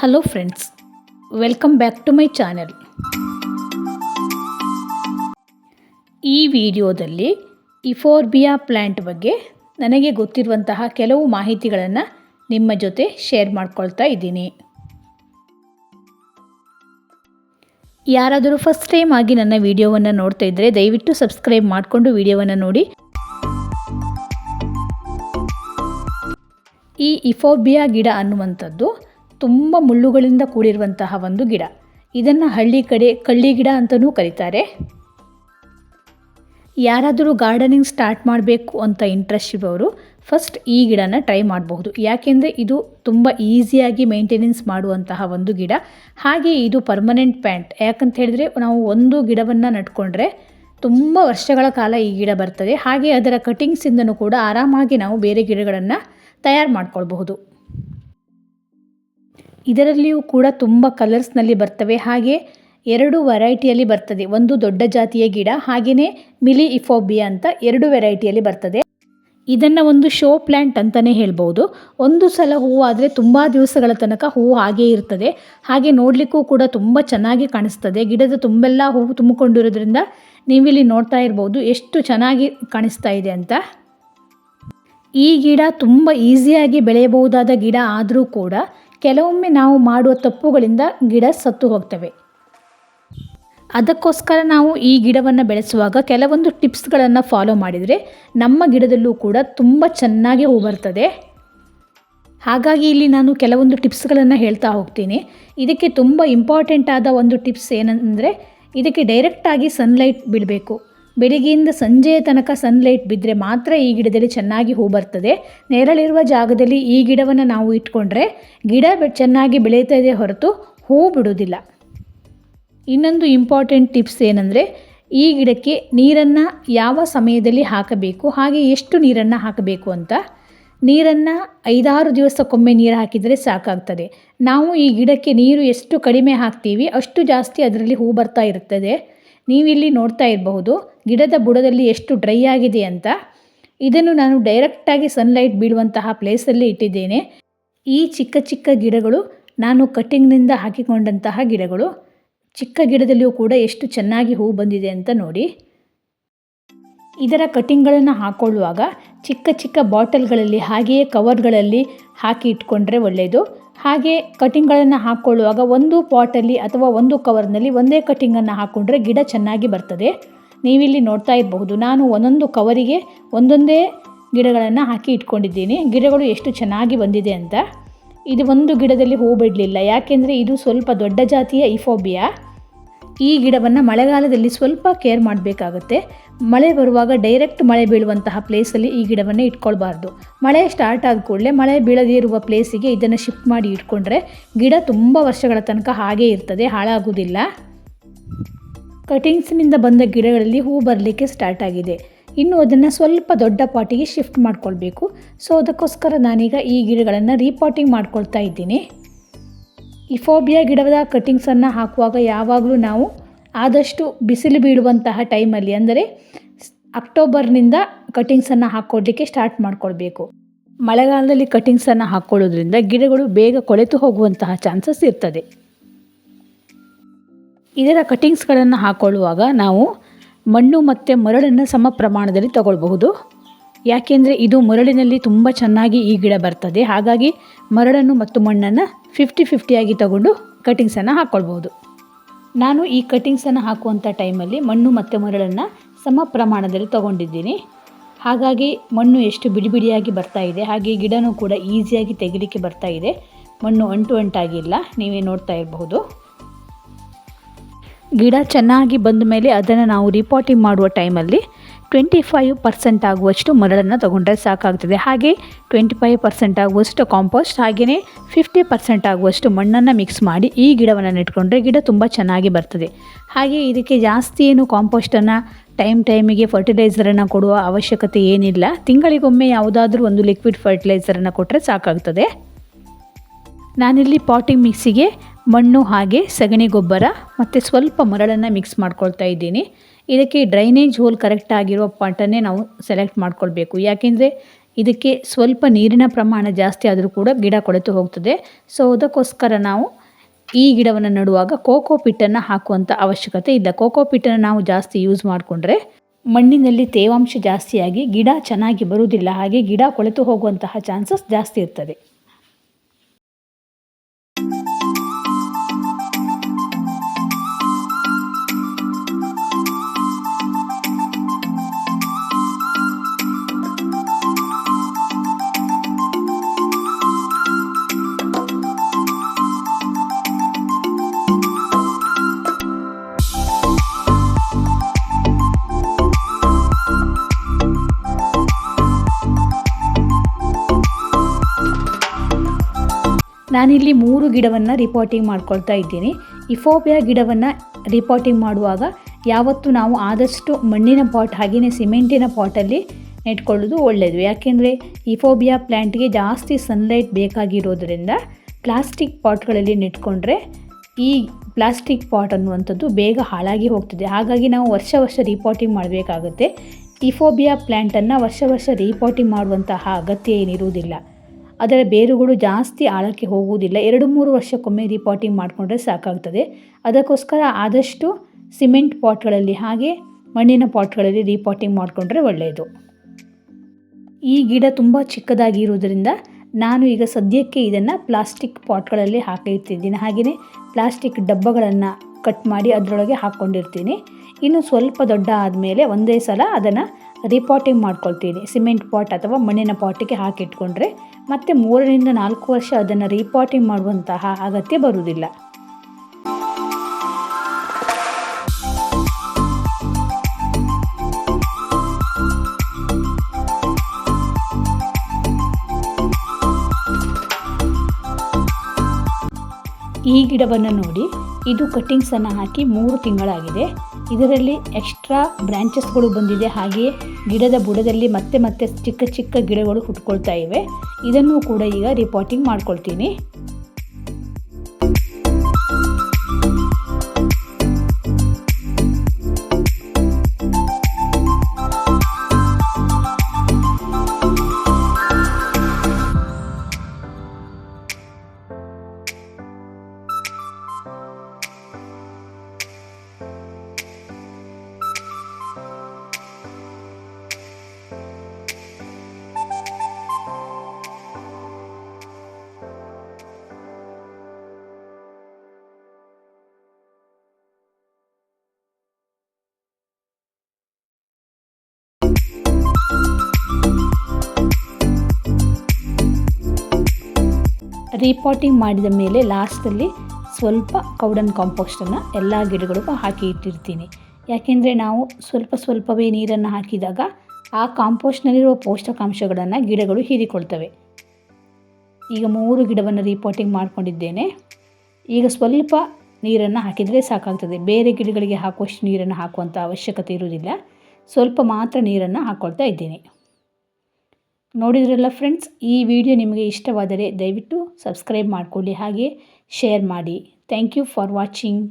Hello friends welcome back to my channel ಈ ವಿಡಿಯೋದಲ್ಲಿ ಇಫೋರ್ಬಿಯಾ plant ಬಗ್ಗೆ ನನಗೆ ಗೊತ್ತಿರುವಂತಹ ಕೆಲವು ಮಾಹಿತಿಗಳನ್ನು ನಿಮ್ಮ ಜೊತೆ ಶೇರ್ ಮಾಡ್ಕೊಳ್ತಾ ಇದ್ದೀನಿ. ಯಾರಾದರೂ ಫಸ್ಟ್ ಟೈಮ್ ಆಗಿ ನನ್ನ ವಿಡಿಯೋವನ್ನು ನೋಡ್ತಾ ಇದ್ದರೆ ದಯವಿಟ್ಟು ಸಬ್ಸ್ಕ್ರೈಬ್ ಮಾಡಿಕೊಂಡು ವಿಡಿಯೋವನ್ನು ನೋಡಿ. ಈ ಇಫೋಬಿಯಾ ಗಿಡ ಅನ್ನುವಂಥದ್ದು ತುಂಬ ಮುಳ್ಳುಗಳಿಂದ ಕೂಡಿರುವಂತಹ ಒಂದು ಗಿಡ. ಇದನ್ನು ಹಳ್ಳಿ ಕಡೆ ಕಳ್ಳಿ ಗಿಡ ಅಂತಲೂ ಕರೀತಾರೆ. ಯಾರಾದರೂ ಗಾರ್ಡನಿಂಗ್ ಸ್ಟಾರ್ಟ್ ಮಾಡಬೇಕು ಅಂತ ಇಂಟ್ರೆಸ್ಟ್ ಇರೋರು ಫಸ್ಟ್ ಈ ಗಿಡನ ಟ್ರೈ ಮಾಡಬಹುದು. ಯಾಕೆಂದರೆ ಇದು ತುಂಬ ಈಸಿಯಾಗಿ ಮೇಂಟೆನೆನ್ಸ್ ಮಾಡುವಂತಹ ಒಂದು ಗಿಡ. ಹಾಗೆ ಇದು ಪರ್ಮನೆಂಟ್ ಪ್ಯಾಂಟ್ ಯಾಕಂತ ಹೇಳಿದ್ರೆ ನಾವು ಒಂದು ಗಿಡವನ್ನು ನಟ್ಕೊಂಡ್ರೆ ತುಂಬ ವರ್ಷಗಳ ಕಾಲ ಈ ಗಿಡ ಬರ್ತದೆ. ಹಾಗೆ ಅದರ ಕಟಿಂಗ್ಸಿಂದನೂ ಕೂಡ ಆರಾಮಾಗಿ ನಾವು ಬೇರೆ ಗಿಡಗಳನ್ನು ತಯಾರು ಮಾಡ್ಕೊಳ್ಬಹುದು. ಇದರಲ್ಲಿಯೂ ಕೂಡ ತುಂಬ ಕಲರ್ಸ್ನಲ್ಲಿ ಬರ್ತವೆ. ಹಾಗೆ ಎರಡು ವೆರೈಟಿಯಲ್ಲಿ ಬರ್ತದೆ. ಒಂದು ದೊಡ್ಡ ಜಾತಿಯ ಗಿಡ ಹಾಗೆಯೇ ಮಿಲಿ ಇಫೋಬಿಯಾ ಅಂತ ಎರಡು ವೆರೈಟಿಯಲ್ಲಿ ಬರ್ತದೆ. ಇದನ್ನು ಒಂದು ಶೋ ಪ್ಲ್ಯಾಂಟ್ ಅಂತಲೇ ಹೇಳ್ಬೋದು. ಒಂದು ಸಲ ಹೂವು ಆದರೆ ತುಂಬ ದಿವಸಗಳ ತನಕ ಹೂವು ಹಾಗೇ ಇರ್ತದೆ. ಹಾಗೆ ನೋಡಲಿಕ್ಕೂ ಕೂಡ ತುಂಬ ಚೆನ್ನಾಗಿ ಕಾಣಿಸ್ತದೆ. ಗಿಡದ ತುಂಬೆಲ್ಲ ಹೂವು ತುಂಬಿಕೊಂಡಿರೋದ್ರಿಂದ ನೀವಿಲ್ಲಿ ನೋಡ್ತಾ ಇರ್ಬೋದು ಎಷ್ಟು ಚೆನ್ನಾಗಿ ಕಾಣಿಸ್ತಾ ಇದೆ ಅಂತ. ಈ ಗಿಡ ತುಂಬ ಈಸಿಯಾಗಿ ಬೆಳೆಯಬಹುದಾದ ಗಿಡ ಆದರೂ ಕೂಡ ಕೆಲವೊಮ್ಮೆ ನಾವು ಮಾಡುವ ತಪ್ಪುಗಳಿಂದ ಗಿಡ ಸತ್ತು ಹೋಗ್ತವೆ. ಅದಕ್ಕೋಸ್ಕರ ನಾವು ಈ ಗಿಡವನ್ನು ಬೆಳೆಸುವಾಗ ಕೆಲವೊಂದು ಟಿಪ್ಸ್ಗಳನ್ನು ಫಾಲೋ ಮಾಡಿದರೆ ನಮ್ಮ ಗಿಡದಲ್ಲೂ ಕೂಡ ತುಂಬ ಚೆನ್ನಾಗಿ ಹೂ ಬರ್ತದೆ. ಹಾಗಾಗಿ ಇಲ್ಲಿ ನಾನು ಕೆಲವೊಂದು ಟಿಪ್ಸ್ಗಳನ್ನು ಹೇಳ್ತಾ ಹೋಗ್ತೀನಿ. ಇದಕ್ಕೆ ತುಂಬ ಇಂಪಾರ್ಟೆಂಟ್ ಆದ ಒಂದು ಟಿಪ್ಸ್ ಏನಂದರೆ, ಇದಕ್ಕೆ ಡೈರೆಕ್ಟಾಗಿ ಸನ್ಲೈಟ್ ಬಿಡಬೇಕು. ಬೆಳಿಗ್ಗೆಯಿಂದ ಸಂಜೆಯ ತನಕ ಸನ್ಲೈಟ್ ಬಿದ್ದರೆ ಮಾತ್ರ ಈ ಗಿಡದಲ್ಲಿ ಚೆನ್ನಾಗಿ ಹೂ ಬರ್ತದೆ. ನೆರಳಿರುವ ಜಾಗದಲ್ಲಿ ಈ ಗಿಡವನ್ನು ನಾವು ಇಟ್ಕೊಂಡ್ರೆ ಗಿಡ ಚೆನ್ನಾಗಿ ಇದೆ ಹೊರತು ಹೂ ಬಿಡೋದಿಲ್ಲ ಇನ್ನೊಂದು ಇಂಪಾರ್ಟೆಂಟ್ ಟಿಪ್ಸ್ ಏನಂದರೆ ಈ ಗಿಡಕ್ಕೆ ನೀರನ್ನು ಯಾವ ಸಮಯದಲ್ಲಿ ಹಾಕಬೇಕು, ಹಾಗೆ ಎಷ್ಟು ನೀರನ್ನು ಹಾಕಬೇಕು ಅಂತ. ನೀರನ್ನು ಐದಾರು ದಿವಸಕ್ಕೊಮ್ಮೆ ನೀರು ಹಾಕಿದರೆ ಸಾಕಾಗ್ತದೆ. ನಾವು ಈ ಗಿಡಕ್ಕೆ ನೀರು ಎಷ್ಟು ಕಡಿಮೆ ಹಾಕ್ತೀವಿ ಅಷ್ಟು ಜಾಸ್ತಿ ಅದರಲ್ಲಿ ಹೂ ಬರ್ತಾ ಇರ್ತದೆ. ನೀವಿಲ್ಲಿ ನೋಡ್ತಾ ಇರಬಹುದು. ಗಿಡದ ಬುಡದಲ್ಲಿ ಎಷ್ಟು ಡ್ರೈ ಆಗಿದೆ ಅಂತ ಇದನ್ನು ನಾನು ಡೈರೆಕ್ಟಾಗಿ ಸನ್ಲೈಟ್ ಬೀಳುವಂತಹ ಪ್ಲೇಸಲ್ಲಿ ಇಟ್ಟಿದ್ದೇನೆ. ಈ ಚಿಕ್ಕ ಚಿಕ್ಕ ಗಿಡಗಳು ನಾನು ಕಟ್ಟಿಂಗ್ನಿಂದ ಹಾಕಿಕೊಂಡಂತಹ ಗಿಡಗಳು. ಚಿಕ್ಕ ಗಿಡದಲ್ಲಿಯೂ ಕೂಡ ಎಷ್ಟು ಚೆನ್ನಾಗಿ ಹೂವು ಬಂದಿದೆ ಅಂತ ನೋಡಿ. ಇದರ ಕಟ್ಟಿಂಗ್ಗಳನ್ನು ಹಾಕೊಳ್ಳುವಾಗ ಚಿಕ್ಕ ಚಿಕ್ಕ ಬಾಟಲ್ಗಳಲ್ಲಿ ಹಾಗೆಯೇ ಕವರ್ಗಳಲ್ಲಿ ಹಾಕಿ ಇಟ್ಕೊಂಡ್ರೆ ಒಳ್ಳೆಯದು ಹಾಗೆ ಕಟಿಂಗ್ಗಳನ್ನು ಹಾಕ್ಕೊಳ್ಳುವಾಗ ಒಂದು ಪಾಟಲ್ಲಿ ಅಥವಾ ಒಂದು ಕವರ್ನಲ್ಲಿ ಒಂದೇ ಕಟಿಂಗನ್ನು ಹಾಕ್ಕೊಂಡ್ರೆ ಗಿಡ ಚೆನ್ನಾಗಿ ಬರ್ತದೆ. ನೀವಿಲ್ಲಿ ನೋಡ್ತಾ ಇರಬಹುದು. ನಾನು ಒಂದೊಂದು ಕವರಿಗೆ ಒಂದೊಂದೇ ಗಿಡಗಳನ್ನು ಹಾಕಿ ಇಟ್ಕೊಂಡಿದ್ದೀನಿ. ಗಿಡಗಳು ಎಷ್ಟು ಚೆನ್ನಾಗಿ ಬಂದಿದೆ ಅಂತ. ಇದು ಒಂದು ಗಿಡದಲ್ಲಿ ಹೂ ಬಿಡಲಿಲ್ಲ. ಯಾಕೆಂದರೆ ಇದು ಸ್ವಲ್ಪ ದೊಡ್ಡ ಜಾತಿಯ ಇಫೋಬಿಯಾ ಈ ಗಿಡವನ್ನು ಮಳೆಗಾಲದಲ್ಲಿ ಸ್ವಲ್ಪ ಕೇರ್ ಮಾಡಬೇಕಾಗುತ್ತೆ. ಮಳೆ ಬರುವಾಗ ಡೈರೆಕ್ಟ್ ಮಳೆ ಬೀಳುವಂತಹ ಪ್ಲೇಸಲ್ಲಿ ಈ ಗಿಡವನ್ನು ಇಟ್ಕೊಳ್ಬಾರ್ದು. ಮಳೆ ಸ್ಟಾರ್ಟ್ ಆದ ಕೂಡಲೇ ಮಳೆ ಬೀಳದೇ ಇರುವ ಪ್ಲೇಸಿಗೆ ಇದನ್ನು ಶಿಫ್ಟ್ ಮಾಡಿ ಇಟ್ಕೊಂಡ್ರೆ ಗಿಡ ತುಂಬ ವರ್ಷಗಳ ತನಕ ಹಾಗೇ ಇರ್ತದೆ, ಹಾಳಾಗುವುದಿಲ್ಲ. ಕಟಿಂಗ್ಸ್ನಿಂದ ಬಂದ ಗಿಡಗಳಲ್ಲಿ ಹೂ ಬರಲಿಕ್ಕೆ ಸ್ಟಾರ್ಟ್ ಆಗಿದೆ. ಇನ್ನು ಅದನ್ನು ಸ್ವಲ್ಪ ದೊಡ್ಡ ಪಾಟಿಗೆ ಶಿಫ್ಟ್ ಮಾಡ್ಕೊಳ್ಬೇಕು. ಸೊ ಅದಕ್ಕೋಸ್ಕರ ನಾನೀಗ ಈ ಗಿಡಗಳನ್ನು ರೀಪಾಟಿಂಗ್ ಮಾಡ್ಕೊಳ್ತಾ ಇದ್ದೀನಿ. ಇಫೋಬಿಯಾ ಗಿಡದ ಕಟಿಂಗ್ಸನ್ನು ಹಾಕುವಾಗ ಯಾವಾಗಲೂ ನಾವು ಆದಷ್ಟು ಬಿಸಿಲು ಬೀಳುವಂತಹ ಟೈಮಲ್ಲಿ ಅಂದರೆ ಅಕ್ಟೋಬರ್ನಿಂದ ಕಟಿಂಗ್ಸನ್ನು ಹಾಕ್ಕೊಡ್ಲಿಕ್ಕೆ ಸ್ಟಾರ್ಟ್ ಮಾಡ್ಕೊಳ್ಬೇಕು. ಮಳೆಗಾಲದಲ್ಲಿ ಕಟಿಂಗ್ಸನ್ನು ಹಾಕ್ಕೊಳ್ಳೋದ್ರಿಂದ ಗಿಡಗಳು ಬೇಗ ಕೊಳೆತು ಹೋಗುವಂತಹ ಚಾನ್ಸಸ್ ಇರ್ತದೆ. ಇದರ ಕಟಿಂಗ್ಸ್ಗಳನ್ನು ಹಾಕೊಳ್ಳುವಾಗ ನಾವು ಮಣ್ಣು ಮತ್ತು ಮರಳನ್ನು ಸಮ ಪ್ರಮಾಣದಲ್ಲಿ ತಗೊಳ್ಬಹುದು. ಯಾಕೆಂದರೆ ಇದು ಮರಳಿನಲ್ಲಿ ತುಂಬ ಚೆನ್ನಾಗಿ ಈ ಗಿಡ ಬರ್ತದೆ. ಹಾಗಾಗಿ ಮರಳನ್ನು ಮತ್ತು ಮಣ್ಣನ್ನು ಫಿಫ್ಟಿ ಫಿಫ್ಟಿಯಾಗಿ ತಗೊಂಡು ಕಟಿಂಗ್ಸನ್ನು ಹಾಕ್ಕೊಳ್ಬೋದು ನಾನು ಈ ಕಟಿಂಗ್ಸನ್ನು ಹಾಕುವಂಥ ಟೈಮಲ್ಲಿ ಮಣ್ಣು ಮತ್ತು ಮರಳನ್ನು ಸಮ ಪ್ರಮಾಣದಲ್ಲಿ ತಗೊಂಡಿದ್ದೀನಿ. ಹಾಗಾಗಿ ಮಣ್ಣು ಎಷ್ಟು ಬಿಡಿ ಬಿಡಿಯಾಗಿ ಬರ್ತಾ ಇದೆ, ಹಾಗೆ ಗಿಡನೂ ಕೂಡ ಈಸಿಯಾಗಿ ತೆಗಿಲಿಕ್ಕೆ ಬರ್ತಾ ಇದೆ. ಮಣ್ಣು ಅಂಟು ಅಂಟಾಗಿಲ್ಲ ನೀವೇ ನೋಡ್ತಾ ಇರಬಹುದು. ಗಿಡ ಚೆನ್ನಾಗಿ ಬಂದ ಮೇಲೆ ಅದನ್ನು ನಾವು ರಿಪೋರ್ಟಿಂಗ್ ಮಾಡುವ ಟೈಮಲ್ಲಿ ಟ್ವೆಂಟಿ ಫೈವ್ ಪರ್ಸೆಂಟ್ ಆಗುವಷ್ಟು ಮರಳನ್ನು ತಗೊಂಡ್ರೆ ಸಾಕಾಗ್ತದೆ. ಹಾಗೆ ಟ್ವೆಂಟಿ ಫೈವ್ ಪರ್ಸೆಂಟ್ ಆಗುವಷ್ಟು ಕಾಂಪೋಸ್ಟ್ ಹಾಗೆಯೇ ಫಿಫ್ಟಿ ಪರ್ಸೆಂಟ್ ಆಗುವಷ್ಟು ಮಣ್ಣನ್ನು ಮಿಕ್ಸ್ ಮಾಡಿ ಈ ಗಿಡವನ್ನು ನೆಟ್ಕೊಂಡ್ರೆ ಗಿಡ ತುಂಬ ಚೆನ್ನಾಗಿ ಬರ್ತದೆ. ಹಾಗೆ ಇದಕ್ಕೆ ಜಾಸ್ತಿ ಏನು ಕಾಂಪೋಸ್ಟನ್ನು ಟೈಮ್ ಟೈಮಿಗೆ ಫರ್ಟಿಲೈಸರನ್ನು ಕೊಡುವ ಅವಶ್ಯಕತೆ ಏನಿಲ್ಲ. ತಿಂಗಳಿಗೊಮ್ಮೆ ಯಾವುದಾದ್ರೂ ಒಂದು ಲಿಕ್ವಿಡ್ ಫರ್ಟಿಲೈಸರನ್ನು ಕೊಟ್ಟರೆ ಸಾಕಾಗ್ತದೆ. ನಾನಿಲ್ಲಿ ಪಾಟಿಂಗ್ ಮಿಕ್ಸಿಗೆ ಮಣ್ಣು ಹಾಗೆ ಸಗಣಿ ಗೊಬ್ಬರ ಮತ್ತು ಸ್ವಲ್ಪ ಮರಳನ್ನು ಮಿಕ್ಸ್ ಮಾಡ್ಕೊಳ್ತಾ ಇದ್ದೀನಿ. ಇದಕ್ಕೆ ಡ್ರೈನೇಜ್ ಹೋಲ್ ಕರೆಕ್ಟ್ ಆಗಿರೋ ಪಾಟನ್ನೇ ನಾವು ಸೆಲೆಕ್ಟ್ ಮಾಡ್ಕೊಳ್ಬೇಕು. ಯಾಕೆಂದರೆ ಇದಕ್ಕೆ ಸ್ವಲ್ಪ ನೀರಿನ ಪ್ರಮಾಣ ಜಾಸ್ತಿ ಆದರೂ ಕೂಡ ಗಿಡ ಕೊಳೆತು ಹೋಗ್ತದೆ. ಸೊ ಅದಕ್ಕೋಸ್ಕರ ನಾವು ಈ ಗಿಡವನ್ನು ನೆಡುವಾಗ ಕೋಕೋ ಪಿಟ್ಟನ್ನು ಹಾಕುವಂಥ ಅವಶ್ಯಕತೆ ಇಲ್ಲ. ಕೋಕೋ ಪಿಟ್ಟನ್ನು ನಾವು ಜಾಸ್ತಿ ಯೂಸ್ ಮಾಡಿಕೊಂಡ್ರೆ ಮಣ್ಣಿನಲ್ಲಿ ತೇವಾಂಶ ಜಾಸ್ತಿಯಾಗಿ ಗಿಡ ಚೆನ್ನಾಗಿ ಬರುವುದಿಲ್ಲ. ಹಾಗೆ ಗಿಡ ಕೊಳೆತು ಹೋಗುವಂತಹ ಚಾನ್ಸಸ್ ಜಾಸ್ತಿ ಇರ್ತದೆ. ನಾನಿಲ್ಲಿ ಮೂರು ಗಿಡವನ್ನು ರಿಪೋರ್ಟಿಂಗ್ ಮಾಡ್ಕೊಳ್ತಾ ಇದ್ದೀನಿ. ಇಫೋಬಿಯಾ ಗಿಡವನ್ನು ರಿಪೋರ್ಟಿಂಗ್ ಮಾಡುವಾಗ ಯಾವತ್ತೂ ನಾವು ಆದಷ್ಟು ಮಣ್ಣಿನ ಪಾಟ್ ಹಾಗೆಯೇ ಸಿಮೆಂಟಿನ ಪಾಟಲ್ಲಿ ನೆಟ್ಕೊಳ್ಳೋದು ಒಳ್ಳೆಯದು ಯಾಕೆಂದರೆ ಇಫೋಬಿಯಾ ಪ್ಲ್ಯಾಂಟ್ಗೆ ಜಾಸ್ತಿ ಸನ್ಲೈಟ್ ಬೇಕಾಗಿರೋದ್ರಿಂದ ಪ್ಲಾಸ್ಟಿಕ್ ಪಾಟ್ಗಳಲ್ಲಿ ನೆಟ್ಕೊಂಡ್ರೆ ಈ ಪ್ಲಾಸ್ಟಿಕ್ ಪಾಟ್ ಅನ್ನುವಂಥದ್ದು ಬೇಗ ಹಾಳಾಗಿ ಹೋಗ್ತದೆ. ಹಾಗಾಗಿ ನಾವು ವರ್ಷ ವರ್ಷ ರಿಪೋರ್ಟಿಂಗ್ ಮಾಡಬೇಕಾಗುತ್ತೆ. ಇಫೋಬಿಯಾ ಪ್ಲ್ಯಾಂಟನ್ನು ವರ್ಷ ವರ್ಷ ರಿಪೋರ್ಟಿಂಗ್ ಮಾಡುವಂತಹ ಅಗತ್ಯ ಏನಿರುವುದಿಲ್ಲ. ಅದರ ಬೇರುಗಳು ಜಾಸ್ತಿ ಆಳಕ್ಕೆ ಹೋಗುವುದಿಲ್ಲ. ಎರಡು ಮೂರು ವರ್ಷಕ್ಕೊಮ್ಮೆ ರಿಪಾಟಿಂಗ್ ಮಾಡಿಕೊಂಡ್ರೆ ಸಾಕಾಗ್ತದೆ. ಅದಕ್ಕೋಸ್ಕರ ಆದಷ್ಟು ಸಿಮೆಂಟ್ ಪಾಟ್ಗಳಲ್ಲಿ ಹಾಗೆ ಮಣ್ಣಿನ ಪಾಟ್ಗಳಲ್ಲಿ ರಿಪಾಟಿಂಗ್ ಮಾಡಿಕೊಂಡ್ರೆ ಒಳ್ಳೆಯದು. ಈ ಗಿಡ ತುಂಬ ಚಿಕ್ಕದಾಗಿರುವುದರಿಂದ ನಾನು ಈಗ ಸದ್ಯಕ್ಕೆ ಇದನ್ನು ಪ್ಲಾಸ್ಟಿಕ್ ಪಾಟ್ಗಳಲ್ಲಿ ಹಾಕಿರ್ತಿದ್ದೀನಿ ಹಾಗೆಯೇ ಪ್ಲಾಸ್ಟಿಕ್ ಡಬ್ಬಗಳನ್ನು ಕಟ್ ಮಾಡಿ ಅದರೊಳಗೆ ಹಾಕ್ಕೊಂಡಿರ್ತೀನಿ ಇನ್ನು ಸ್ವಲ್ಪ ದೊಡ್ಡ ಆದಮೇಲೆ ಒಂದೇ ಸಲ ಅದನ್ನು ರಿಪಾಟಿಂಗ್ ಮಾಡ್ಕೊಳ್ತೀನಿ ಸಿಮೆಂಟ್ ಪಾಟ್ ಅಥವಾ ಮಣ್ಣಿನ ಪಾಟಿಗೆ ಹಾಕಿಟ್ಕೊಂಡ್ರೆ ಮತ್ತೆ ಮೂರರಿಂದ ನಾಲ್ಕು ವರ್ಷ ಅದನ್ನು ರೀಪಾಟಿಂಗ್ ಮಾಡುವಂತಹ ಅಗತ್ಯ ಬರುವುದಿಲ್ಲ. ಈ ಗಿಡವನ್ನು ನೋಡಿ, ಇದು ಕಟ್ಟಿಂಗ್ಸನ್ನು ಹಾಕಿ ಮೂರು ತಿಂಗಳಾಗಿದೆ. ಇದರಲ್ಲಿ ಎಕ್ಸ್ಟ್ರಾ ಬ್ರ್ಯಾಂಚಸ್ಗಳು ಬಂದಿದೆ. ಹಾಗೆಯೇ ಗಿಡದ ಬುಡದಲ್ಲಿ ಮತ್ತೆ ಮತ್ತೆ ಚಿಕ್ಕ ಚಿಕ್ಕ ಗಿಡಗಳು ಹುಟ್ಕೊಳ್ತಾ ಇವೆ. ಇದನ್ನು ಕೂಡ ಈಗ ರಿಪೋರ್ಟಿಂಗ್ ಮಾಡ್ಕೊಳ್ತೀನಿ. ರೀಪಾಟಿಂಗ್ ಮಾಡಿದ ಮೇಲೆ ಲಾಸ್ಟಲ್ಲಿ ಸ್ವಲ್ಪ ಕೌಡನ್ ಕಾಂಪೋಸ್ಟನ್ನು ಎಲ್ಲ ಗಿಡಗಳಿಗೂ ಹಾಕಿ ಇಟ್ಟಿರ್ತೀನಿ. ಯಾಕೆಂದರೆ ನಾವು ಸ್ವಲ್ಪ ಸ್ವಲ್ಪವೇ ನೀರನ್ನು ಹಾಕಿದಾಗ ಆ ಕಾಂಪೋಸ್ಟ್ನಲ್ಲಿರುವ ಪೋಷಕಾಂಶಗಳನ್ನು ಗಿಡಗಳು ಹೀರಿಕೊಳ್ತವೆ. ಈಗ ಮೂರು ಗಿಡವನ್ನು ರೀಪಾಟಿಂಗ್ ಮಾಡಿಕೊಂಡಿದ್ದೇನೆ. ಈಗ ಸ್ವಲ್ಪ ನೀರನ್ನು ಹಾಕಿದರೆ ಸಾಕಾಗ್ತದೆ. ಬೇರೆ ಗಿಡಗಳಿಗೆ ಹಾಕುವಷ್ಟು ನೀರನ್ನು ಹಾಕುವಂಥ ಅವಶ್ಯಕತೆ ಇರುವುದಿಲ್ಲ. ಸ್ವಲ್ಪ ಮಾತ್ರ ನೀರನ್ನು ಹಾಕ್ಕೊಳ್ತಾ ಇದ್ದೀನಿ. ನೋಡಿದ್ರಲ್ಲ ಫ್ರೆಂಡ್ಸ್ ಈ ವಿಡಿಯೋ ನಿಮಗೆ ಇಷ್ಟವಾದರೆ ದಯವಿಟ್ಟು ಸಬ್ಸ್ಕ್ರೈಬ್ ಮಾಡಿಕೊಳ್ಳಿ ಹಾಗೆ ಶೇರ್ ಮಾಡಿ. Thank you for watching